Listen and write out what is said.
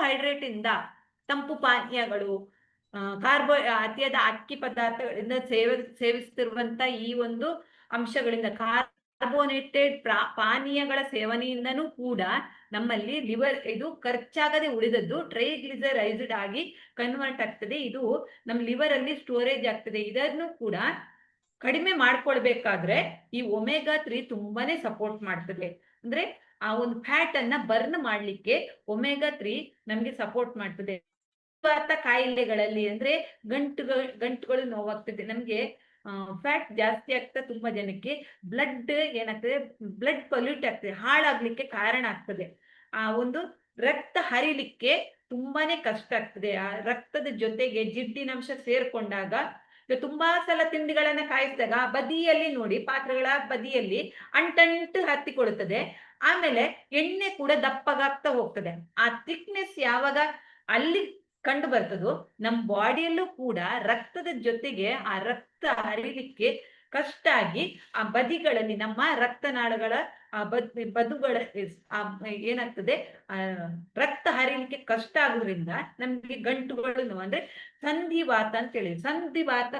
Carbohydrate ಇಂದ ತಂಪು ಪಾನೀಯಗಳು ಕಾರ್ಬೋ ಅತಿಯಾದ ಅಕ್ಕಿ ಪದಾರ್ಥಗಳಿಂದ ಸೇವ ಸೇವಿಸ್ತಿರುವಂತ ಈ ಒಂದು ಅಂಶಗಳಿಂದ ಕಾರ್ಬೋನೇಟೆಡ್ ಪಾನೀಯಗಳ ಸೇವನೆಯಿಂದನೂ ಕೂಡ ನಮ್ಮಲ್ಲಿ ಲಿವರ್ ಇದು ಖರ್ಚಾಗದೆ ಉಳಿದದ್ದು ಟ್ರೈಗ್ಲಿಸರೈಸ್ಡ್ ಆಗಿ ಕನ್ವರ್ಟ್ ಆಗ್ತದೆ. ಇದು ನಮ್ಮ ಲಿವರ್ ಅಲ್ಲಿ ಸ್ಟೋರೇಜ್ ಆಗ್ತದೆ. ಇದನ್ನು ಕೂಡ ಕಡಿಮೆ ಮಾಡ್ಕೊಳ್ಬೇಕಾದ್ರೆ ಈ ಒಮೆಗಾ ತ್ರೀ ತುಂಬಾನೇ ಸಪೋರ್ಟ್ ಮಾಡ್ತದೆ. ಅಂದ್ರೆ ಆ ಒಂದು ಫ್ಯಾಟ್ ಅನ್ನ ಬರ್ನ್ ಮಾಡ್ಲಿಕ್ಕೆ ಒಮೆಗಾ ತ್ರೀ ನಮ್ಗೆ ಸಪೋರ್ಟ್ ಮಾಡ್ತದೆ. ಕಾಯಿಲೆಗಳಲ್ಲಿ ಅಂದ್ರೆ ಗಂಟುಗಳು ಗಂಟುಗಳು ನೋವಾಗ್ತದೆ. ನಮ್ಗೆ ಫ್ಯಾಟ್ ಜಾಸ್ತಿ ಆಗ್ತಾ ತುಂಬಾ ಜನಕ್ಕೆ ಬ್ಲಡ್ ಏನಾಗ್ತದೆ ಬ್ಲಡ್ ಪೊಲ್ಯೂಟ್ ಆಗ್ತದೆ, ಹಾಳಾಗ್ಲಿಕ್ಕೆ ಕಾರಣ ಆಗ್ತದೆ. ಆ ಒಂದು ರಕ್ತ ಹರಿಲಿಕ್ಕೆ ತುಂಬಾನೇ ಕಷ್ಟ ಆಗ್ತದೆ. ಆ ರಕ್ತದ ಜೊತೆಗೆ ಜಿಡ್ಡಿನಂಶ ಸೇರ್ಕೊಂಡಾಗ ತುಂಬಾ ಸಲ ತಿಂಡಿಗಳನ್ನ ಕಾಯಿಸಿದಾಗ ಬದಿಯಲ್ಲಿ ನೋಡಿ, ಪಾತ್ರೆಗಳ ಬದಿಯಲ್ಲಿ ಅಂಟಂಟು ಹತ್ತಿಕೊಳ್ಳುತ್ತದೆ ಆಮೇಲೆ ಎಣ್ಣೆ ಕೂಡ ದಪ್ಪಗಾಗ್ತಾ ಹೋಗ್ತದೆ. ಆ ಥಿಕ್ನೆಸ್ ಯಾವಾಗ ಅಲ್ಲಿ ಕಂಡು ಬರ್ತದೋ ನಮ್ಮ ಬಾಡಿಯಲ್ಲೂ ಕೂಡ ರಕ್ತದ ಜೊತೆಗೆ ಆ ರಕ್ತ ಹರಿಲಿಕ್ಕೆ ಕಷ್ಟ ಆಗಿ ಆ ಬದಿಗಳಲ್ಲಿ ನಮ್ಮ ರಕ್ತನಾಳಗಳ ಆ ಬದ್, ಬದುಗಳ ಏನಾಗ್ತದೆ, ಆ ರಕ್ತ ಹರಿಲಿಕ್ಕೆ ಕಷ್ಟ ಆಗೋದ್ರಿಂದ ನಮ್ಗೆ ಗಂಟುಗಳು ಅಂದ್ರೆ ಸಂಧಿವಾತ ಅಂತ ಹೇಳಿ, ಸಂಧಿವಾತ